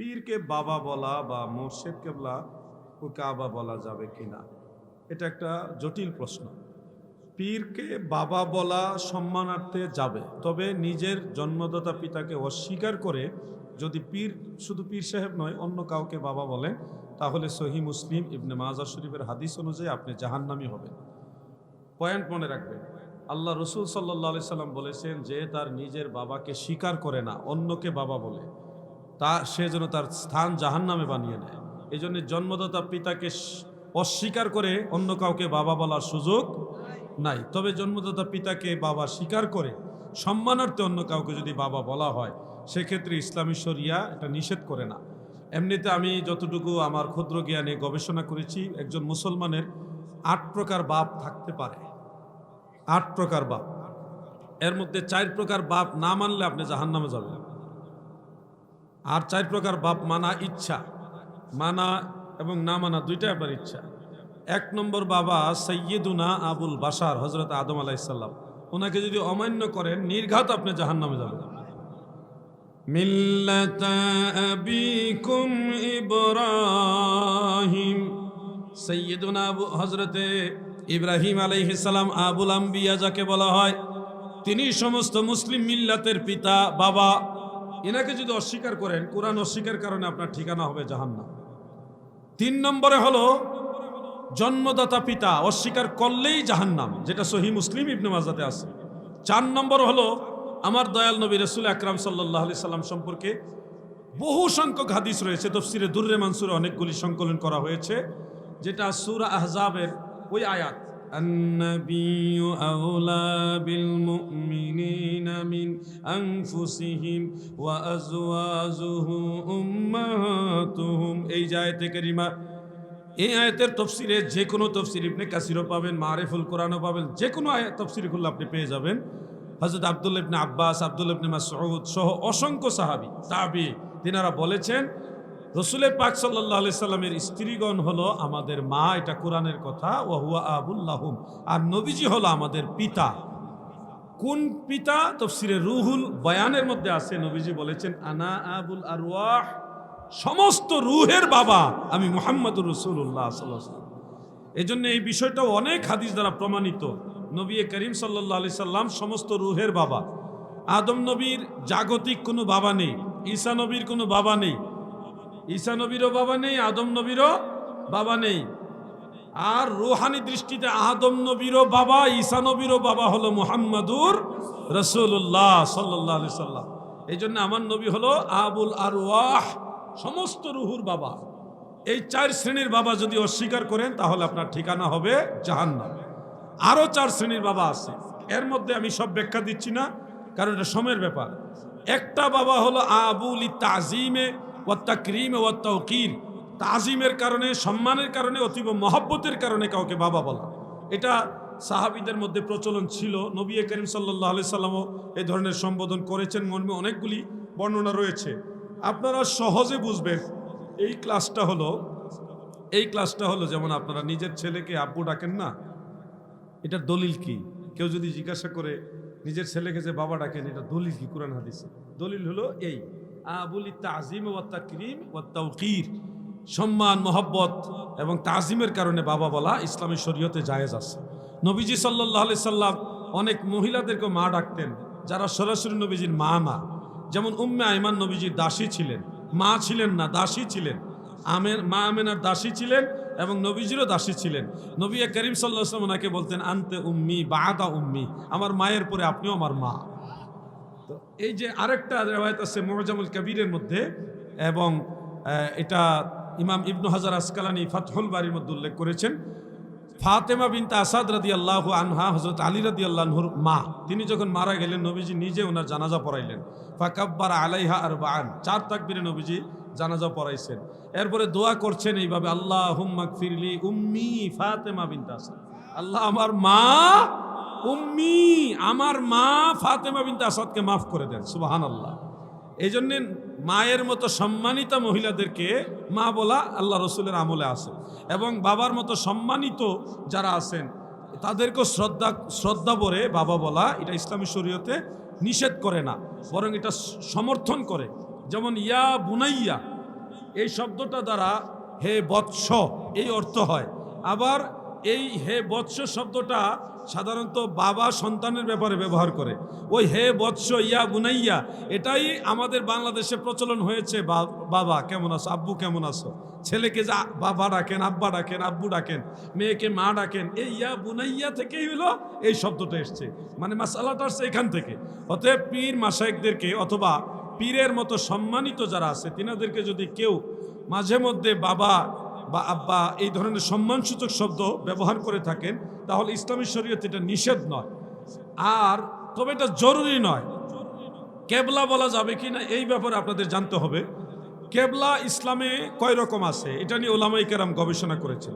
পীরকে বাবা বলা বা মোর্শেদ কেবলা ও কাবা বলা যাবে কিনা? এটা একটা জটিল প্রশ্ন। পীরকে বাবা বলা সম্মানার্থে যাবে, তবে নিজের জন্মদাতা পিতাকে অস্বীকার করে যদি পীর, শুধু পীর সাহেব নয়, অন্য কাউকে বাবা বলে, তাহলে সহি মুসলিম ইবনে মাজার শরীফের হাদিস অনুযায়ী আপনি জাহান্নামি হবেন। পয়েন্ট মনে রাখবেন, আল্লাহ রসুল সাল্লাহ আলি সাল্লাম বলেছেন, যে তার নিজের বাবাকে স্বীকার করে না, অন্যকে বাবা বলে। তা সে যেন তার স্থান জাহান্নামে বানিয়ে নেয়। এই জন্য জন্মদাতা পিতাকে অস্বীকার করে অন্য কাউকে বাবা বলার সুযোগ নাই। তবে জন্মদাতা পিতাকে বাবা স্বীকার করে সম্মানার্থে অন্য কাউকে যদি বাবা বলা হয়, সেক্ষেত্রে ইসলামী শরিয়া এটা নিষেধ করে না। এমনিতে আমি যতটুকু আমার ক্ষুদ্র জ্ঞানে গবেষণা করেছি, একজন মুসলমানের আট প্রকার বাপ থাকতে পারে। আট প্রকার বাপ। এর মধ্যে চার প্রকার বাপ না মানলে আপনি জাহান্নামে যাবেন। আর চার প্রকার বাপ মানা, ইচ্ছা। মানা এবং না মানা দুইটাই আপনার ইচ্ছা। এক নম্বর বাবা সৈয়দুনা আবুল বাসার হজরত আদম আলাইসাল্লাম ওনাকে যদি অমান্য করেন, নির্ঘাত আপনি জাহান্নামে যাবেন। মিল্লাত আবিকুম ইব্রাহিম। সৈয়দুনা আবু হজরতে ইব্রাহিম আলাইহিসাল্লাম আবুল আম্বিয়া যাকে বলা হয়, তিনি সমস্ত মুসলিম মিল্লাতের পিতা, বাবা এনাকে যদি অস্বীকার করেন, কোরআন অস্বীকার কারণে আপনার ঠিকানা হবে জাহান্নাম। তিন নম্বরে হলো, জন্মদাতা পিতা অস্বীকার করলেই জাহান্নাম, যেটা সহি মুসলিম ইবনে মাজাতে আছে। চার নম্বর হলো, আমার দয়াল নবী রসুল আকরাম সাল্লাহ আলি সাল্লাম সম্পর্কে বহু সংখ্যক হাদিস রয়েছে, তফসিরে দুর্রে মানসুরে অনেকগুলি সংকলন করা হয়েছে, যেটা সুরা আহজাবের ওই আয়াত النبي أولى بالمؤمنين من أنفسهم وأزواجه أمهاتهم এই জায়তে করিমা এই আয়াতের তফসিরে যে কোনো তফসির ইবনে কাসিরও পাবেন মারেফুল কোরআনও পাবেন যে কোনো আয়াত তফসির খুললে আপনি পেয়ে যাবেন হজরত আব্দুল ইবনে আব্বাস আব্দুল ইবনে মাসউদ সহ অসংখ্য সাহাবি তাবি তিনারা বলেছেন রসুলের পাক সাল্লাহ সাল্লামের স্ত্রীগণ হলো আমাদের মা, এটা কোরআনের কথা ওয়াহুয়া আবুল্লাহুম আর নবীজি হলো আমাদের পিতা। কোন পিতা? তফসিরে রুহুল বয়ানের মধ্যে আছে, নবীজি বলেছেন, আনা আবুল আরওয়াহ সমস্ত রুহের বাবা, আমি মোহাম্মদুর রসুল্লাহ সাল্লাম। এই জন্য এই বিষয়টাও অনেক হাদিস দ্বারা প্রমাণিত। নবী করিম সাল্লাহ আলি সাল্লাম সমস্ত রুহের বাবা। আদম নবীর জাগতিক কোনো বাবা নেই, ঈসা নবীর কোনো বাবা নেই ঈসা নবীরও বাবা নেই, আদম নবীরও বাবা নেই। আর রুহানি দৃষ্টিতে আদম নবীরও বাবা, ঈসা নবীরও বাবা হলো মুহাম্মাদুর রসুল্লাহ সাল্লাহ সাল্লাম। এই জন্য আমার নবী হলো আবুল আর ওয়াহ সমস্ত রুহুর বাবা। এই চার শ্রেণির বাবা যদি অস্বীকার করেন, তাহলে আপনার ঠিকানা হবে জাহান্নাম। আরও চার শ্রেণির বাবা আছে। এর মধ্যে আমি সব ব্যাখ্যা দিচ্ছি না, কারণ এটা সময়ের ব্যাপার। একটা বাবা হলো আবুল ই তাজিমে ও তাকরিমে ও তৌকির তাজিমের কারণে, সম্মানের কারণে, অতীব মহব্বতের কারণে কাউকে বাবা বলা। এটা সাহাবিদের মধ্যে প্রচলন ছিল। নবী করিম সাল্লাহ সাল্লামও এই ধরনের সম্বোধন করেছেন। মর্মে অনেকগুলি বর্ণনা রয়েছে। আপনারা সহজে বুঝবেন, এই ক্লাসটা হলো, এই ক্লাসটা হলো যেমন আপনারা নিজের ছেলেকে আব্বু ডাকেন না, এটার দলিল কি? কেউ যদি জিজ্ঞাসা করে, নিজের ছেলেকে যে বাবা ডাকেন, এটা দলিল কি? কোরআন হাদিসে। দলিল হলো এই। আবুলি তাজিম ও তাকরিম ও সম্মান, মহব্বত এবং তাজিমের কারণে বাবা বলা ইসলামী শরীয়তে জায়েজ আছে। নবীজি সাল্লাহ আলি সাল্লাম অনেক মহিলাদেরকে মা ডাকতেন, যারা সরাসরি নবীজির মা না। যেমন উম্মে আইমান নবীজির দাসী ছিলেন, মা ছিলেন না, দাসী ছিলেন। আমের মা আমেনার দাসী ছিলেন এবং নবীজিরও দাসী ছিলেন। নবী করিম সাল্লাহ ওনাকে বলতেন, আনতে উম্মি বা বাদা উম্মি, আমার মায়ের পরে আপনিও আমার মা। এই যে আরেকটা রেওয়ায়ত আছে মোহজামুল কবিরের মধ্যে এবং এটা ইমাম ইবনু হাজার আসকালানি ফাতহুল বাড়ির মধ্যে উল্লেখ করেছেন। ফাতেমা বিনতে আসাদ রাদি আল্লাহ আনহা হজরত আলী রাদি আল্লাহর মা, তিনি যখন মারা গেলেন, নবীজি নিজে ওনার জানাজা পড়াইলেন। ফাকাব্বার আলাইহা আর বান চার তাকবিরে নবীজি জানাজা পড়াইছেন। এরপরে দোয়া করছেন এইভাবে আল্লাহ হুম্মাক ফিরলি উম্মি ফাতেমা বিনতে আসাদ। আল্লাহ আমার মা উম্মি, আমার মা ফাতেমা বিনতে আসাদকে মাফ করে দেন সুবাহান আল্লাহ এই জন্যে মায়ের মতো সম্মানিত মহিলাদেরকে মা বলা আল্লাহ রসুলের আমলে আছে। এবং বাবার মতো সম্মানিত যারা আছেন, তাদেরকেও শ্রদ্ধা শ্রদ্ধা বলে বাবা বলা এটা ইসলামী শরীয়তে নিষেধ করে না, বরং এটা সমর্থন করে। যেমন ইয়া বুনাইয়া, এই শব্দটা দ্বারা হে বৎস, এই অর্থ হয়। আবার এই হে বৎস শব্দটা সাধারণত বাবা সন্তানের ব্যাপারে ব্যবহার করে। ওই হে বৎস ইয়া বুনাইয়া, এটাই আমাদের বাংলাদেশে প্রচলন হয়েছে বাবা, কেমন আছো? আব্বু কেমন আছো? ছেলেকে যা, বাবা ডাকেন, আব্বা ডাকেন, আব্বু ডাকেন, মেয়েকে মা ডাকেন, এই ইয়া বুনাইয়া থেকেই হলো এই শব্দটা এসছে। মানে মাসালাটা আসছে এখান থেকে। অতএব পীর মাসাইকদেরকে অথবা পীরের মতো সম্মানিত যারা আছে, তিনাদেরকে যদি কেউ মাঝে মধ্যে বাবা বা আব্বা এই ধরনের সম্মানসূচক শব্দ ব্যবহার করে থাকেন, তাহলে ইসলামী শরীয়ত এটা নিষেধ নয়। আর তবে এটা জরুরি নয়। কেবলা বলা যাবে কি না এই ব্যাপারে আপনাদের জানতে হবে। কেবলা ইসলামে কয় রকম আছে? এটা নিয়ে ওলামাই কেরাম গবেষণা করেছেন।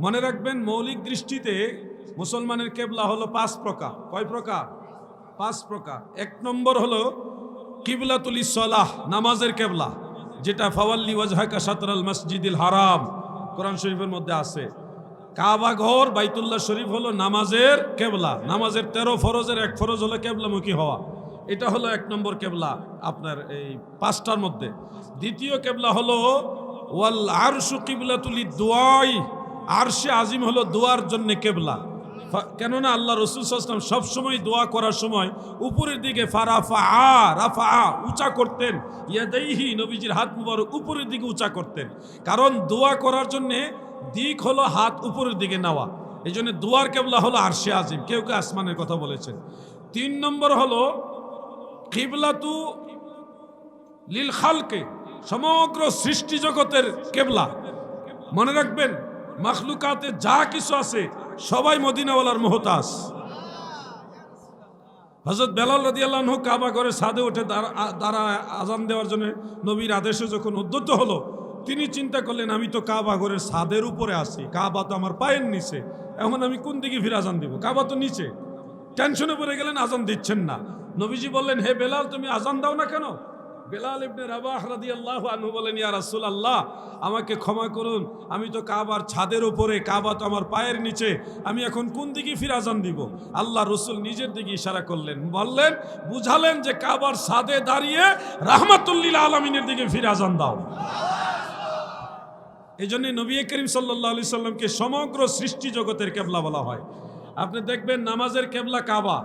মনে রাখবেন, মৌলিক দৃষ্টিতে মুসলমানের কেবলা হলো পাঁচ প্রকার। কয় প্রকার? পাঁচ প্রকার। এক নম্বর হলো কিবলাতুল ইসলাহ, নামাজের কেবলা, যেটা ফাওয়াল্লি ওয়াজহাকা সাতরাল মসজিদুল হারাম। কোরআন শরীফের মধ্যে আছে। কাবা ঘর, বাইতুল্লাহ শরীফ হলো নামাজের কেবলা। নামাজের তেরো ফরজের এক ফরজ হলো কেবলামুখী হওয়া। এটা হলো এক নম্বর কেবলা আপনার এই পাঁচটার মধ্যে। দ্বিতীয় কেবলা হলো, ওয়াল আর আরশু কিবলাতুলি দোয়াই আরশে আজিম হলো দোয়ার জন্য কেবলা। কেননা আল্লাহ রসুল সাল্লাম সবসময় দোয়া করার সময় উপরের দিকে ফারাফা আ রাফা আ উঁচা করতেন। ইয়াদাইহি নবীজির হাত মুবারক উপরের দিকে উঁচা করতেন। কারণ দোয়া করার জন্যে দিক হলো হাত উপরের দিকে নেওয়া। এই জন্য দোয়ার কেবলা হলো আরশে আজিম। কেউ কেউ আসমানের কথা বলেছেন। তিন নম্বর হলো কিবলাতু লিল খালকে, সমগ্র সৃষ্টি জগতের কেবলা। মনে রাখবেন মাখলুকাতে যা কিছু আছে, সবাই মদিনাওয়ালার মোহতাস হজরত বেলাল রাদিয়াল্লাহু কাবা করে সাদে উঠে দাঁড়া- আজান দেওয়ার জন্য নবীর আদেশে যখন উদ্যত হলো, তিনি চিন্তা করলেন, আমি তো কাবা ঘরের ছাদের উপরে আছি, কাবা তো আমার পায়ের নিচে, এখন আমি কোন দিকে ফিরে আজান দিব? কাবা তো নিচে। টেনশনে পড়ে গেলেন, আজান দিচ্ছেন না। নবীজি বললেন, হে বেলাল, তুমি আজান দাও না কেন? বেলাল ইবনে রাবাহ রাদিয়াল্লাহু আনহু বলেন, ইয়া রাসূলুল্লাহ, আমাকে ক্ষমা করুন। আমি তো কাবার ছাদের উপরে, কাবা তো আমার পায়ের নিচে। আমি এখন কোন দিকে ফিরে আজান দিব? আল্লাহ রসুল নিজের দিকে ইশারা করলেন, বললেন, বুঝালেন যে কাবার ছাদে দাঁড়িয়ে রাহমাতুল্লিল আলমিনের দিকে ফিরে আজান দাও। এই জন্য নবী করিম সাল্লাহ সাল্লামকে সমগ্র সৃষ্টি জগতের কেবলা বলা হয়। আপনি দেখবেন নামাজের কেবলা কাবা।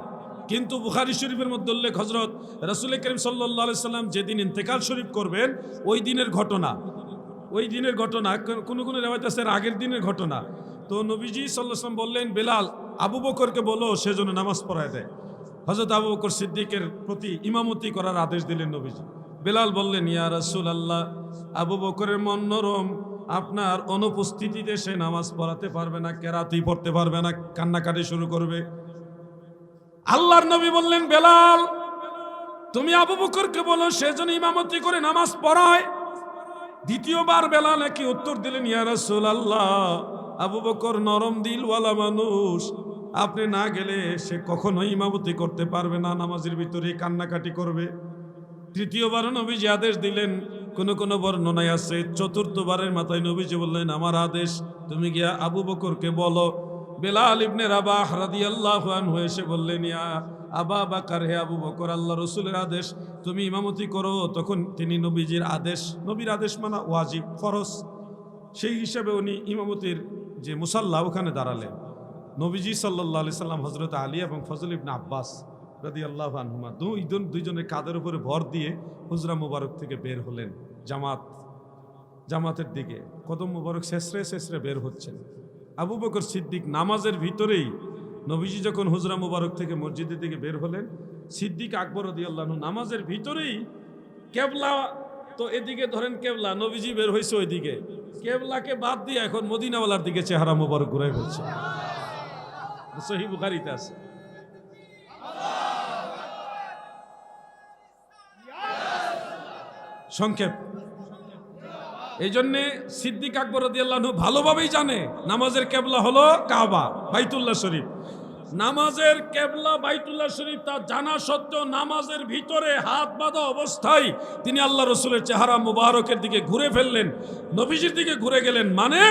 কিন্তু বুখারি শরীফের মধ্যে উল্লেখ হজরত রসুল করিম সাল্লাহ আলি সাল্লাম যেদিন ইন্তেকাল শরীফ করবেন, ওই দিনের ঘটনা। ওই দিনের ঘটনা, কোনো কোনো রেওয়াজ আছে? আগের দিনের ঘটনা। তো নবীজি সাল্লাম বললেন, বেলাল, আবু বকরকে বলো সেজন্য নামাজ পড়ায় দেয়। হজরত আবু বকর সিদ্দিকের প্রতি ইমামতি করার আদেশ দিলেন নবীজি। বেলাল বললেন, ইয়া রাসূল আল্লাহ আবু বকরের মন নরম। আপনার অনুপস্থিতিতে সে নামাজ পড়াতে পারবে না, কেরাতেই পড়তে পারবে না, কান্নাকাটি শুরু করবে। আল্লাহর নবী বললেন, বেলাল, তুমি আবু বকরকে বলো সেজন্য ইমামতি করে নামাজ পড়ায়। দ্বিতীয়বার বেলাল একই উত্তর দিলেন, ইয়া রাসূলুল্লাহ, আবু বকর নরম দিলওয়ালা মানুষ, আপনি না গেলে সে কখনোই ইমামতি করতে পারবে না, নামাজের ভিতরে কান্নাকাটি করবে। তৃতীয়বার নবীজি আদেশ দিলেন, কোন কোন বর্ণনায় আছে, চতুর্থবারের মাথায় নবীজি বললেন, আমার আদেশ, তুমি গিয়া আবু বকরকে বলো বেলাল ইবনে রাবাহ রাদিয়াল্লাহু আনহু এসে বললেন, ইয়া আবা বাকার, হে আবু বকর, আল্লাহ রসুলের আদেশ, তুমি ইমামতি করো। তখন তিনি নবীজির আদেশ, নবীর আদেশ মানা ওয়াজিব, ফরজ। সেই হিসাবে উনি ইমামতির যে মুসাল্লা, ওখানে দাঁড়ালেন। নবীজি সাল্লাহ আলি সাল্লাম হজরত আলী এবং ফজল ইবনে আব্বাস রাদি আল্লাহ আনহুমা দুইজন দুইজনের কাদের উপরে ভর দিয়ে হুজরা মুবারক থেকে বের হলেন। জামাত, জামাতের দিকে। কদম মুবারক শেষরে শেষরে বের হচ্ছেন। আবু বকর সিদ্দিক নামাজের ভিতরেই নবীজি যখন হুজরা মুবারক থেকে মসজিদের দিকে বের হলেন, সিদ্দিক আকবর রদি আল্লাহ নামাজের ভিতরেই কেবলা, তো এদিকে ধরেন কেবলা, নবীজি বের হয়েছে ওইদিকে। কেবলাকে বাদ দিয়ে এখন মদিনাওয়ালার দিকে চেহারা মুবারক ঘুরে ফেলছে সহি বুখারিতে আছে। সংক্ষেপ। এই জন্যে সিদ্দিক আকবর রদিয়াল্লাহু ভালোভাবেই জানে নামাজের কেবলা হলো কাবা, বাইতুল্লাহ শরীফ। নামাজের কেবলা, বাইতুল্লাহ শরীফ তা জানা সত্ত্বেও নামাজের ভিতরে হাত বাঁধা অবস্থায় তিনি আল্লাহ রসুলের চেহারা মুবারকের দিকে ঘুরে ফেললেন, নবীজির দিকে ঘুরে গেলেন মানে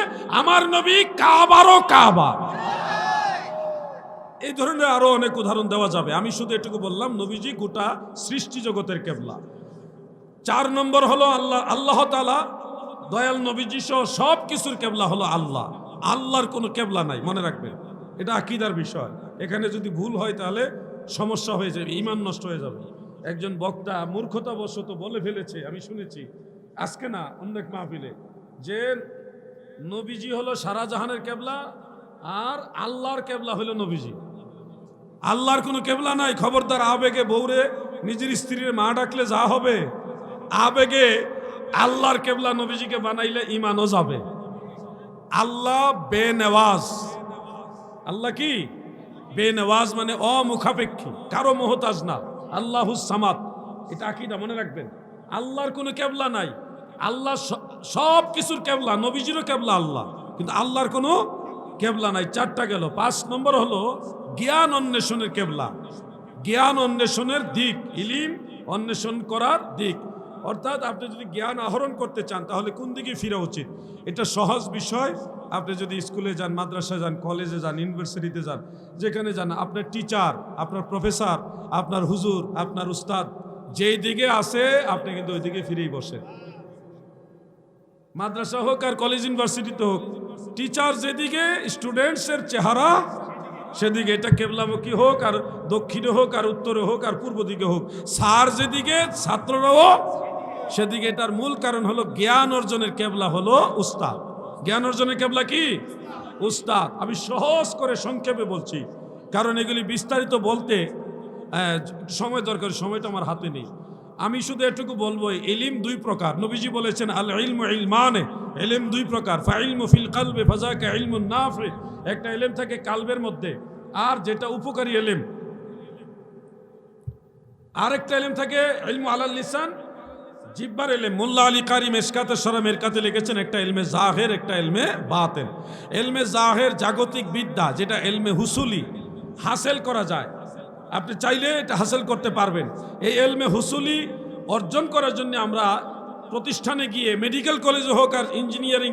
আমার নবী কাবারও কাবা। এই ধরনের আরও অনেক উদাহরণ দেওয়া যাবে। আমি শুধু এটুকু বললাম, নবীজি গোটা সৃষ্টি জগতের কেবলা। চার নম্বর হলো আল্লাহ আল্লাহ তালা দয়াল নবীজি সহ সব কিছুর কেবলা হলো আল্লাহ। আল্লাহর কোনো কেবলা নাই, মনে রাখবেন। এটা আকিদার বিষয়। এখানে যদি ভুল হয় তাহলে সমস্যা হয়ে যাবে, ইমান নষ্ট হয়ে যাবে। একজন বক্তা মূর্খতাবশত বলে ফেলেছে, আমি শুনেছি। আজকে না অনেক মাহফিলে, যে নবীজি হলো সারা জাহানের কেবলা আর আল্লাহর কেবলা হলো নবীজি। আল্লাহর কোনো কেবলা নাই, খবরদার আবেগে বৌরে নিজের স্ত্রীর মা ডাকলে যা হবে। আবেগে আল্লাহর কেবলা নবীজিকে বানাইলে ইমানও যাবে। আল্লাহ বেনেওয়াজ। আল্লাহ কি? বেনেওয়াজ মানে অমুখাপেক্ষী, কারও মোহতাজ না। আল্লাহ সামাদ। এটা আকিদা, মনে রাখবেন। আল্লাহর কোনো কেবলা নাই। আল্লাহ সব কিছুর কেবলা, নবীজিরও কেবলা আল্লাহ। কিন্তু আল্লাহর কোনো কেবলা নাই। চারটা গেল। পাঁচ নম্বর হলো জ্ঞান অন্বেষণের কেবলা। জ্ঞান অন্বেষণের দিক, ইলিম অন্বেষণ করার দিক। অর্থাৎ আপনি যদি জ্ঞান আহরণ করতে চান, তাহলে কোন দিকে ফিরা উচিত? এটা সহজ বিষয়। আপনি যদি স্কুলে যান, মাদ্রাসায় যান, কলেজে যান, ইউনিভার্সিটিতে যান, যেখানে যান, আপনার টিচার, আপনার প্রফেসর, আপনার হুজুর, আপনার উস্তাদ, যেই দিকে আছে, আপনি কিন্তু ওই দিকে ফিরেই বসেন। মাদ্রাসা হোক আর কলেজ, ইউনিভার্সিটিতে হোক, টিচার যেদিকে, স্টুডেন্টসের চেহারা সেদিকে। এটা কেবলামুখী হোক আর দক্ষিণে হোক আর উত্তরে হোক আর পূর্ব দিকে হোক। স্যার যেদিকে, ছাত্ররাও সেদিকে এটার মূল কারণ হলো জ্ঞান অর্জনের কেবলা হলো উস্তাদ। জ্ঞান অর্জনের কেবলা কি? উস্তাদ। আমি সহজ করে সংক্ষেপে বলছি, কারণ এগুলি বিস্তারিত বলতে সময় দরকার, সময়টা আমার হাতে নেই। আমি শুধু এটুকু বলব, ইলিম দুই প্রকার। নবীজি বলেছেন আল ইলম ইলমানে। ইলিম দুই প্রকার। ফাইলমু ফিল কালবে, ফাজাকা ইলমুন নাফে। একটা ইলম থাকে কালবের মধ্যে, আর যেটা উপকারী এলেম আরেকটা এলেম থাকে ইলমু আলাল লিসান জিব্বার এলে মোল্লা আলী কারি মেসকাতে সরা মেরকাতে লিখেছেন একটা এলমে জাহের, একটা এলমে বাতেন। এলমে জাহের জাগতিক বিদ্যা, যেটা এলমে হুসুলি হাসেল করা যায়। আপনি চাইলে এটা হাসেল করতে পারবেন। এই এলমে হুসুলি অর্জন করার জন্য আমরা প্রতিষ্ঠানে গিয়ে মেডিকেল কলেজে হোক আর ইঞ্জিনিয়ারিং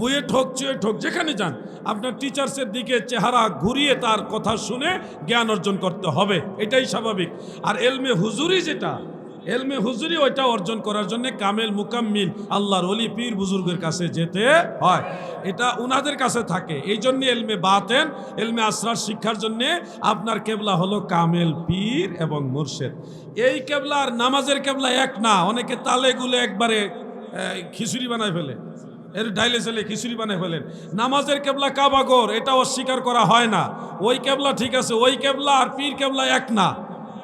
বুয়েট হোক, চুয়েট হোক, যেখানে যান, আপনার টিচার্সের দিকে চেহারা ঘুরিয়ে তার কথা শুনে জ্ঞান অর্জন করতে হবে। এটাই স্বাভাবিক। আর এলমে হুজুরি যেটা এলমে হুজুরি ওইটা অর্জন করার জন্য কামেল মুকাম্মিল, আল্লাহর অলি পীর বুজুর্গের কাছে যেতে হয়। এটা উনাদের কাছে থাকে। এই জন্য এলমে বাতেন, এলমে আসরার শিক্ষার জন্য আপনার কেবলা হলো কামেল পীর এবং মুর্শেদ। এই কেবলা আর নামাজের কেবলা এক না, অনেকে তালে গুলে একবারে খিচুড়ি বানায় ফেলে। এর ডাইলে ছেলে খিচুড়ি বানায় ফেলেন। নামাজের কেবলা কাবাগর এটা অস্বীকার করা হয় না। ওই কেবলা ঠিক আছে, ওই কেবলা আর পীর কেবলা এক না।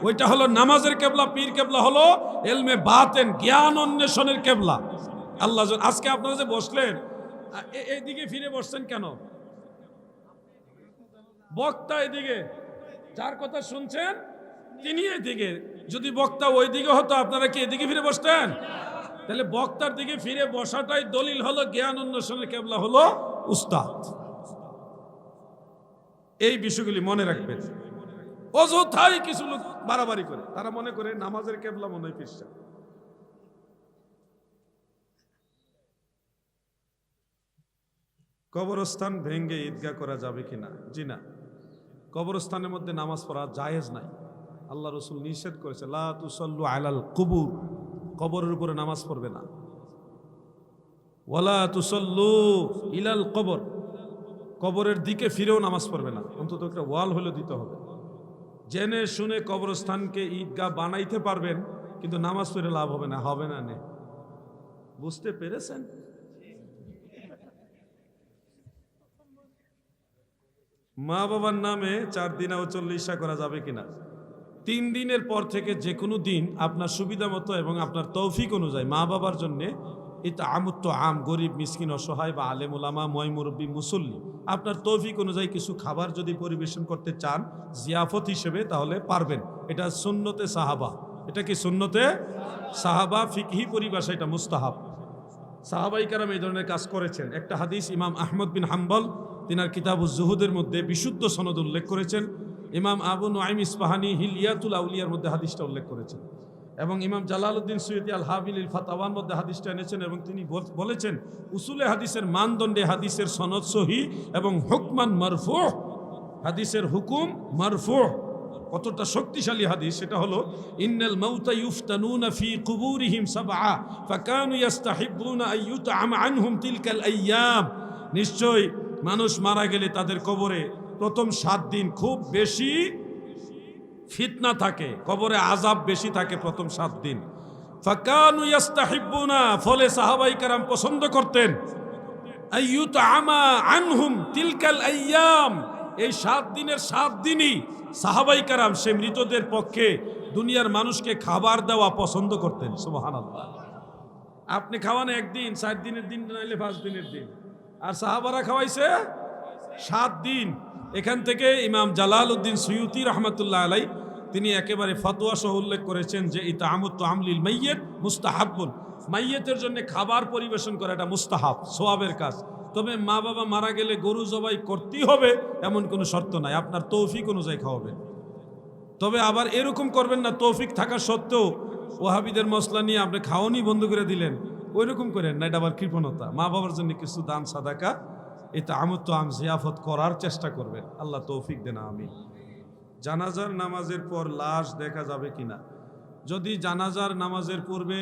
ওইটা হলো নামাজের কেবলা, পীর কেবলা হলো এলমে বাতেন, জ্ঞান অন্বেষণের কেবলা। আল্লাহ আজকে আপনারা যে বসলেন এইদিকে ফিরে বসছেন কেন? বক্তা এদিকে, যার কথা শুনছেন, তিনি এদিকে। যদি বক্তা ওই দিকে হতো, আপনারা কি এদিকে ফিরে বসতেন? তাহলে বক্তার দিকে ফিরে বসাটাই দলিল হলো, জ্ঞান অন্বেষণের কেবলা হলো উস্তাদ। এই বিষয়গুলি মনে রাখবেন। অযথাই কিছু লোক বাড়াবাড়ি করে। তারা মনে করে নামাজের কেবলা মনে হয় কবরস্থান ভেঙ্গে ঈদগাহ করা যাবে কিনা? জি না। কবরস্থানের মধ্যে নামাজ পড়া জায়েজ নাই। আল্লাহ রসুল নিষেধ করেছে, লা তুসল্লু আলাল কুবুর। কবরের উপরে নামাজ পড়বে না। ওয়ালা তুসল্লু ইলাল কবর। কবরের দিকে ফিরেও নামাজ পড়বে না। অন্তত একটা ওয়াল হলে দিতে হবে। জেনে শুনে কবরস্থানকে ঈদগাহ বানাইতে পারবেন, কিন্তু নামাজ পড়ে লাভ হবে না হবে না নে। বুঝতে পেরেছেন? মা বাবার নামে চার দিন ও চল্লিশা করা যাবে কিনা? তিন দিনের পর থেকে যে কোনো দিন আপনার সুবিধা মতো এবং আপনার তৌফিক অনুযায়ী মা বাবার জন্যে এটা আমুত্ত আম গরিব, মিসকিন, অসহায় বা আলেম ওলামা ময় মুরব্বী, মুসল্লি। আপনার তৌফিক অনুযায়ী কিছু খাবার যদি পরিবেশন করতে চান, জিয়াফত হিসেবে তাহলে পারবেন। এটা সুন্নতে সাহাবা। এটা কি সুন্নতে? সাহাবা, ফিকহি পরিভাষা, এটা মুস্তাহাব। সাহাবাই কারাম এই ধরনের কাজ করেছেন। একটা হাদিস ইমাম আহমদ বিন হাম্বল, তিনার কিতাবুজ জুহুদের মধ্যে বিশুদ্ধ সনদ উল্লেখ করেছেন। ইমাম আবু নাইম ইসপাহানি হিলিয়াতুল আউলিয়ার মধ্যে হাদিসটা উল্লেখ করেছেন। এবং ইমাম জালালউদ্দিন সৈয়দি আল হাবিল ফাতাওয়ার মধ্যে হাদিসটা এনেছেন এবং তিনি বলেছেন, উসুলে হাদিসের মানদণ্ডে হাদিসের সনদ সহি এবং হুকমান মারফু হাদিসের হুকুম মারফু কতটা শক্তিশালী হাদিস, সেটা হলো, ইন্নাল মাউতা ইউফতানুনা ফি কুবুরিহিম সাবআ, ফাকানু ইস্তাহিবুনা আইয়ুতআম আনহুম তিলকাল আইয়াম। নিশ্চয়, মানুষ মারা গেলে তাদের কবরে প্রথম সাত দিন খুব বেশি ফিতনা থাকে, কবরে আজাব বেশি থাকে প্রথম সাত দিন। ফাকানু ইস্তাহিবুনা ফলে সাহাবাই কারাম পছন্দ করতেন। আইয়ুত আমা আনহুম তিলকাল আইয়াম। এই সাত দিনের সাত দিনই সাহাবাই কারাম সে মৃতদের পক্ষে দুনিয়ার মানুষকে খাবার দেওয়া পছন্দ করতেন। সুবহান আপনি খাওয়ান একদিন সাত দিনের দিন, নাইলে পাঁচ দিনের দিন। আর সাহাবারা খাওয়াইছে সাত দিন। এখান থেকে ইমাম জালাল উদ্দিন সৈয়দি রহমতুল্লাহ আলাই তিনি একেবারে ফতোয়া সহ উল্লেখ করেছেন যে ইতা আমত আমলিল মাইয়ের মুস্তাহাব্বুন। মাইয়েতের জন্য খাবার পরিবেশন করা এটা মুস্তাহাব, সোয়াবের কাজ। তবে মা বাবা মারা গেলে গরু জবাই করতেই হবে এমন কোনো শর্ত নাই, আপনার তৌফিক অনুযায়ী খাওয়াবেন। তবে আবার এরকম করবেন না, তৌফিক থাকা সত্ত্বেও ওহাবিদের মশলা নিয়ে আপনি খাওয়ানি বন্ধ করে দিলেন ওই রকম করেন না, এটা আবার কৃপণতা। মা বাবার জন্য কিছু দান, সাদাকা এটা আমত আম জিয়াফত করার চেষ্টা করবেন। আল্লাহ তৌফিক দেন আমি জানাজার নামাজের পর লাশ দেখা যাবে কিনা। যদি জানাজার নামাজের পূর্বে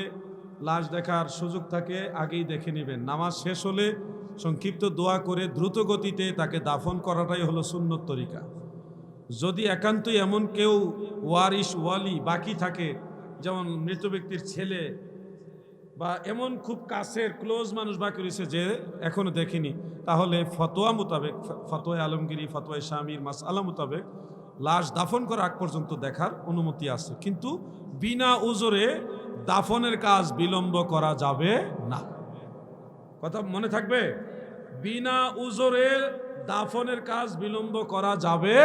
লাশ দেখার সুযোগ থাকে, আগেই দেখে নেবেন। নামাজ শেষ হলে সংক্ষিপ্ত দোয়া করে দ্রুত গতিতে তাকে দাফন করাটাই হলো সুন্নত তরিকা। যদি একান্তই এমন কেউ ওয়ারিস ওয়ালি, বাকি থাকে, যেমন মৃত ব্যক্তির ছেলে বা এমন খুব কাছের ক্লোজ মানুষ বাকি রয়েছে যে এখনও দেখিনি, তাহলে ফতোয়া মোতাবেক ফতোয়া আলমগিরি ফতোয়া স্বামীর মাস আলা মোতাবেক লাশ দাফন করা আগ পর্যন্ত দেখার অনুমতি আছে। কিন্তু বিনা উজরে দাফনের কাজ বিলম্ব করা যাবে না। কথা মনে থাকবে? বিনা উজরে দাফনের কাজ বিলম্ব করা যাবে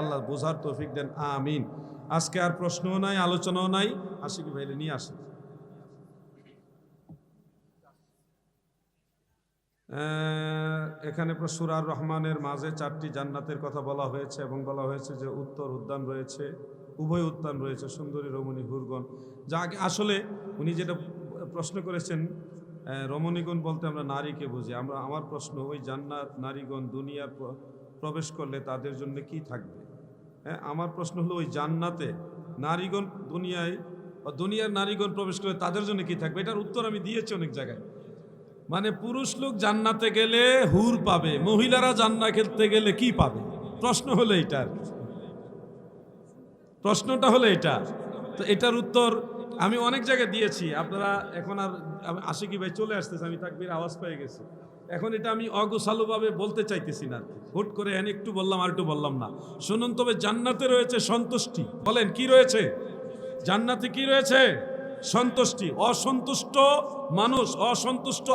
আল্লাহ বোঝার তৌফিক দেন, আমিন। আজকে আর প্রশ্নও নাই, আলোচনাও নাই। আশিকি ভাইরে নিয়ে আসেন। এখানে সুরার রহমানের মাঝে চারটি জান্নাতের কথা বলা হয়েছে এবং বলা হয়েছে যে উত্তর উদ্যান রয়েছে, উভয় উদ্যান রয়েছে, সুন্দরী, রমণী, হুরগণ। যা আসলে উনি যেটা প্রশ্ন করেছেন রমণীগণ বলতে আমরা নারীকে বুঝি। আমরা আমার প্রশ্ন, ওই জান্নাত নারীগণ দুনিয়ার প্রবেশ করলে তাদের জন্য কি থাকবে? হ্যাঁ আমার প্রশ্ন হলো, ওই জান্নাতে নারীগণ দুনিয়ায়, দুনিয়ার নারীগণ প্রবেশ করলে তাদের জন্য কি থাকবে? এটার উত্তর আমি দিয়েছি অনেক জায়গায়। মানে পুরুষ লোক জান্নাতে গেলে হুর পাবে, মহিলারা জান্না খেলতে গেলে কি পাবে? প্রশ্ন হলো কি। প্রশ্নটা হলো এটা তো এটার উত্তর আমি অনেক জায়গায় দিয়েছি। আপনারা এখন আর আশিকি ভাই চলে আসতেছে, আমি তাকবির আওয়াজ পেয়ে গেছি। এখন এটা আমি অগোছালোভাবে বলতে চাইতেছি না। হুট করে এনে একটু বললাম, আর একটু বললাম না। শুনুন, তবে জান্নাতে রয়েছে সন্তুষ্টি। বলেন, কি রয়েছে? জান্নাতে কি রয়েছে? সন্তুষ্টি। অসন্তুষ্ট মানুষ, অসন্তুষ্ট